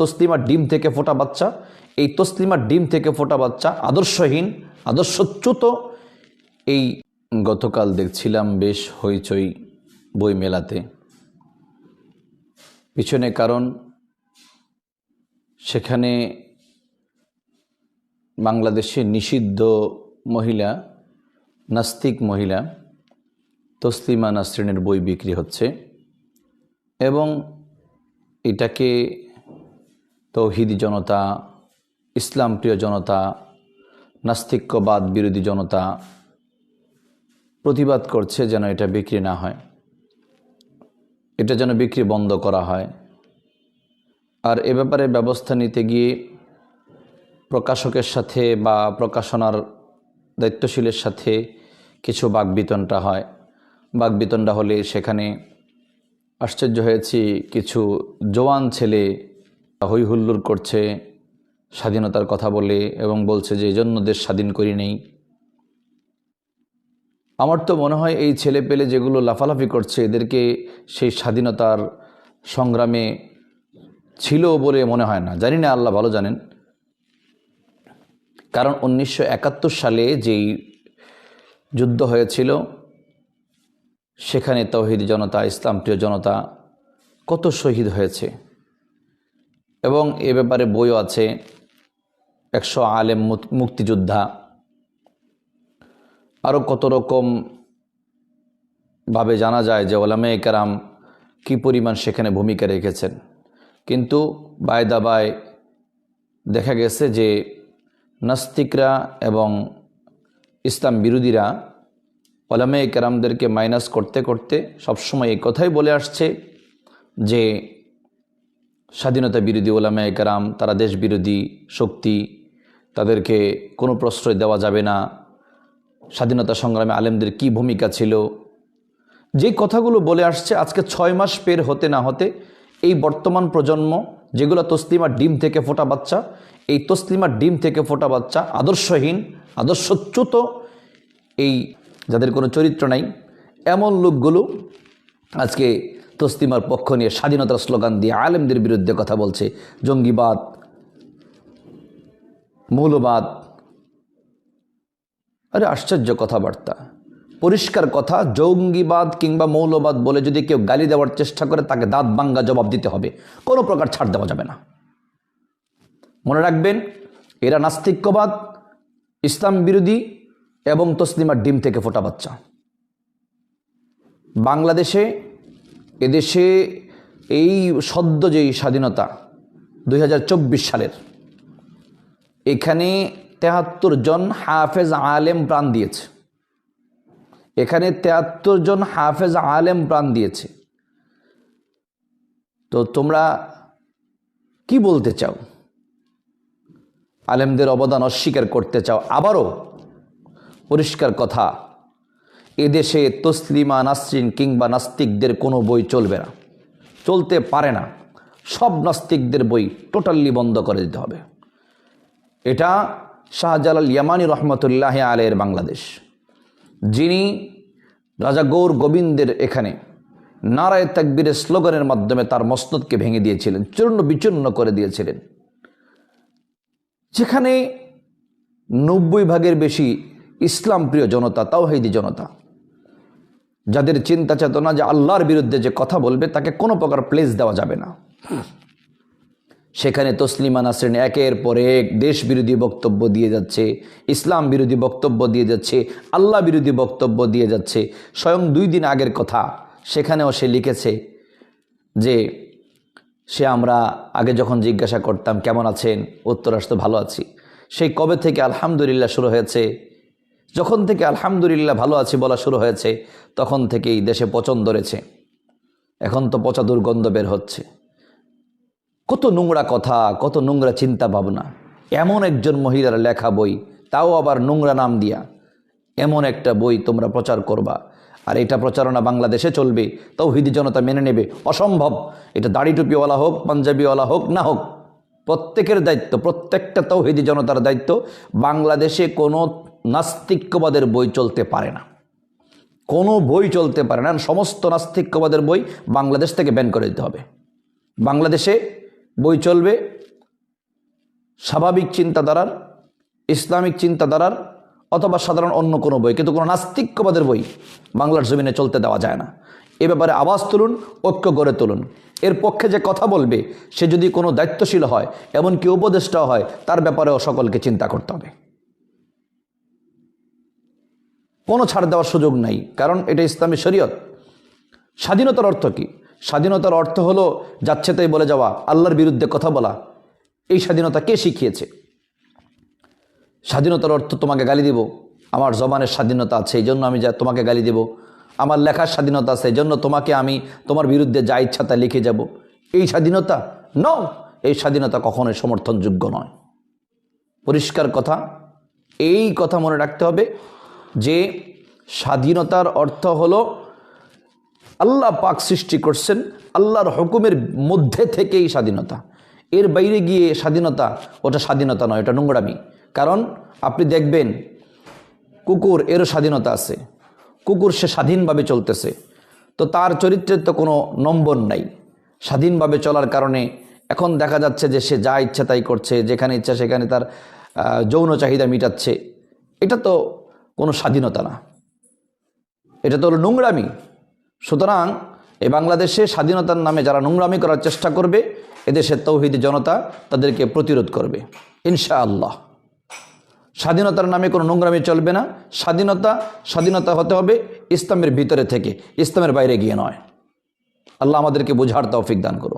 তসলিমার ডিম থেকে ফোটা বাচ্চা। এই তসলিমার ডিম থেকে ফোটা বাচ্চা আদর্শহীন, আদর্শচ্যুত। এই গতকাল দেখছিলাম বেশ হইচই বই মেলাতে পিছনে কারণ, সেখানে বাংলাদেশে নিষিদ্ধ মহিলা, নাস্তিক মহিলা তসলিমা নাসরিনের বই বিক্রি হচ্ছে এবং এটাকে তৌহিদি জনতা, ইসলাম প্রিয় জনতা, নাস্তিক্যবাদ বিরোধী জনতা প্রতিবাদ করছে যেন এটা বিক্রি না হয়। এটা যেন বিক্রি বন্ধ করা হয়। আর এ ব্যাপারে ব্যবস্থা নিতে গিয়ে প্রকাশকের সাথে বা প্রকাশনার দায়িত্বশীলের সাথে কিছু বাকবিতনটা হয়। বাকবিতনটা হলে সেখানে আশ্চর্য হয়েছি, কিছু জোয়ান ছেলে হই হুল্লোড় করছে, স্বাধীনতার কথা বলে এবং বলছে যে, এজন্য দেশ স্বাধীন করি নেই। আমার তো মনে হয় এই ছেলে পেলে যেগুলো লাফালাফি করছে, এদেরকে সেই স্বাধীনতার সংগ্রামে ছিল বলে মনে হয় না। জানি না, আল্লাহ ভালো জানেন। কারণ উনিশশো একাত্তর সালে যেই যুদ্ধ হয়েছিল, সেখানে তৌহিদ জনতা, ইসলাম প্রিয় জনতা কত শহীদ হয়েছে। এবং এ ব্যাপারে বইও আছে। একশো আলেম মুক্তিযোদ্ধা। আরও কত রকম ভাবে জানা যায় যে ওলামে কারাম কী পরিমাণ সেখানে ভূমিকা রেখেছেন। কিন্তু বায়দাবায় দেখা গেছে যে নাস্তিকরা এবং ইসলাম বিরোধীরা ওলামে কেরামদেরকে মাইনাস করতে করতে সবসময় এই কথাই বলে আসছে যে স্বাধীনতা বিরোধী ওলামে কেরাম তারা দেশ বিরোধী, শক্তি, তাদেরকে কোনো প্রশ্রয় দেওয়া যাবে না। স্বাধীনতা সংগ্রামে আলেমদের কি ভূমিকা ছিল? যে কথাগুলো বলে আসছে, আজকে ছয় মাস পের হতে না হতে, এই বর্তমান প্রজন্ম, যেগুলো তসলিমার ডিম থেকে ফোটা বাচ্চা, এই তসলিমার ডিম থেকে ফোটা বাচ্চা, আদর্শহীন, আদর্শচ্যুত, এই যাদের কোনো চরিত্র নাই, এমন লোকগুলো আজকে তসলিমার পক্ষ নিয়ে স্বাধীনতার স্লোগান দিয়ে আলেমদের বিরুদ্ধে কথা বলছে। জঙ্গিবাদ, মৌলবাদ। আরে আশ্চর্য কথাবার্তা। পরিষ্কার কথা, জঙ্গিবাদ কিংবা মৌলবাদ বলে যদি কেউ গালি দেওয়ার চেষ্টা করে, তাকে দাঁত বাঙ্গা জবাব দিতে হবে। কোনো প্রকার ছাড় দেওয়া যাবে না। মনে রাখবেন, এরা নাস্তিক্যবাদ, ইসলাম বিরোধী এবং তসলিমার ডিম থেকে ফোটা বাচ্চা। বাংলাদেশে এদেশে এই সদ্য যেই স্বাধীনতা, দুই হাজার চব্বিশ সালের, এখানে তেহাত্তর জন হাফেজ আলেম প্রাণ দিয়েছে। এখানে তেহাত্তর জন হাফেজ আলেম প্রাণ দিয়েছে। তো তোমরা কি বলতে চাও? আলেমদের অবদান অস্বীকার করতে চাও? আবারও পরিষ্কার কথা এদেশে তসলিমা, নাসরিন কিংবা নাস্তিকদের কোনো বই চলবে না। চলতে পারে না। সব নাস্তিকদের বই টোটালি বন্ধ করে দিতে হবে। এটা শাহজালাল ইয়ামানি রহমতুল্লাহ আলের বাংলাদেশ। যিনি রাজা গৌর গোবিন্দের এখানে নারায় তাকবীরের স্লোগানের মাধ্যমে তার মসনদকে ভেঙে দিয়েছিলেন, চূর্ণ বিচূর্ণ করে দিয়েছিলেন। যেখানে নব্বই ভাগের বেশি ইসলাম প্রিয় জনতা তাওহাইদি জনতা যাদের চিন্তা চেতনা যে আল্লাহর বিরুদ্ধে যে কথা বলবে, তাকে কোনো প্রকার প্লেস দেওয়া যাবে না। সেখানে তসলিমা নাসরিন একের পর এক দেশ বিরোধী বক্তব্য দিয়ে যাচ্ছে, ইসলাম বিরোধী বক্তব্য দিয়ে যাচ্ছে, আল্লাহ বিরোধী বক্তব্য দিয়ে যাচ্ছে। স্বয়ং দুই দিন আগের কথা, সেখানেও সে লিখেছে যে, সে আমরা আগে যখন জিজ্ঞাসা করতাম, কেমন আছেন? উত্তর আসতো, ভালো আছি। সেই কবে থেকে আলহামদুলিল্লাহ শুরু হয়েছে যখন থেকে আলহামদুলিল্লাহ ভালো আছি বলা শুরু হয়েছে, তখন থেকেই দেশে পচন ধরেছে। এখন তো পচা দুর্গন্ধ বের হচ্ছে। কত নোংরা কথা, কত নোংরা চিন্তা ভাবনা এমন একজন মহিলার লেখা বই, তাও আবার নোংরা নাম দিয়া। এমন একটা বই তোমরা প্রচার করবা। আর এটা প্রচারণা বাংলাদেশে চলবে তাও তৌহিদি জনতা মেনে নেবে। অসম্ভব। এটা দাড়ি টুপিওয়ালা হোক, পাঞ্জাবিওয়ালা হোক, না হোক। প্রত্যেকের দায়িত্ব, প্রত্যেকটা তৌহিদি জনতার দায়িত্ব। বাংলাদেশে কোনো নাস্তিক্যবাদের বই চলতে পারে না। কোনো বই চলতে পারে না। সমস্ত নাস্তিক্যবাদের বই বাংলাদেশ থেকে ব্যান করে দিতে হবে। বাংলাদেশে বই চলবে স্বাভাবিক চিন্তাধারার, ইসলামিক চিন্তাধারার অথবা সাধারণ অন্য কোনো বই। কিন্তু কোনো নাস্তিক্যবাদের বই বাংলার জমিনে চলতে দেওয়া যায় না। এ ব্যাপারে আওয়াজ তুলুন, ঐক্য গড়ে তুলুন। এর পক্ষে যে কথা বলবে, সে যদি কোনো দায়িত্বশীল হয়, এমনকি উপদেষ্টা হয়, তার ব্যাপারেও সকলকে চিন্তা করতে হবে। কোনো ছাড় দেওয়ার সুযোগ নাই। কারণ এটা ইসলামী শরীয়ত। স্বাধীনতার অর্থ কি? স্বাধীনতার অর্থ হলো, যাচ্ছে তাই বলে যাওয়া, আল্লাহর বিরুদ্ধে কথা বলা। এই স্বাধীনতা কে শিখিয়েছে? স্বাধীনতার অর্থ তোমাকে গালি দিব। আমার জবানের স্বাধীনতা আছে, এই জন্য আমি যা তোমাকে গালি দেব। আমার লেখার স্বাধীনতা আছে, এই জন্য তোমাকে আমি তোমার বিরুদ্ধে যা ইচ্ছা তা লিখে যাব। এই স্বাধীনতা? ন এই স্বাধীনতা কখনোই সমর্থনযোগ্য নয়। পরিষ্কার কথা, এই কথা মনে রাখতে হবে। যে স্বাধীনতার অর্থ হলো আল্লাহ পাক সৃষ্টি করছেন, আল্লাহর হুকুমের মধ্যে থেকেই স্বাধীনতা। এর বাইরে গিয়ে স্বাধীনতা, ওটা স্বাধীনতা নয় ওটা নোংরামি। কারণ আপনি দেখবেন, কুকুর এরও স্বাধীনতা আছে। কুকুর সে স্বাধীনভাবে চলতেছে। তো তার চরিত্রের তো কোনো নম্বর নাই। স্বাধীনভাবে চলার কারণে এখন দেখা যাচ্ছে যে সে যা ইচ্ছা তাই করছে, যেখানে ইচ্ছা সেখানে তার যৌন চাহিদা মিটাচ্ছে। এটা তো কোনো স্বাধীনতা না। এটা তো হলো নোংরামি। সুতরাং এই বাংলাদেশে স্বাধীনতার নামে যারা নোংরামি করার চেষ্টা করবে এদেশের তৌহিদি জনতা তাদেরকে প্রতিরোধ করবে। ইনশাআল্লাহ। স্বাধীনতার নামে কোনো নোংরামি চলবে না। স্বাধীনতা স্বাধীনতা হতে হবে ইসলামের ভিতরে থেকে, ইসলামের বাইরে গিয়ে নয়। আল্লাহ আমাদেরকে বোঝার তৌফিক দান করুন।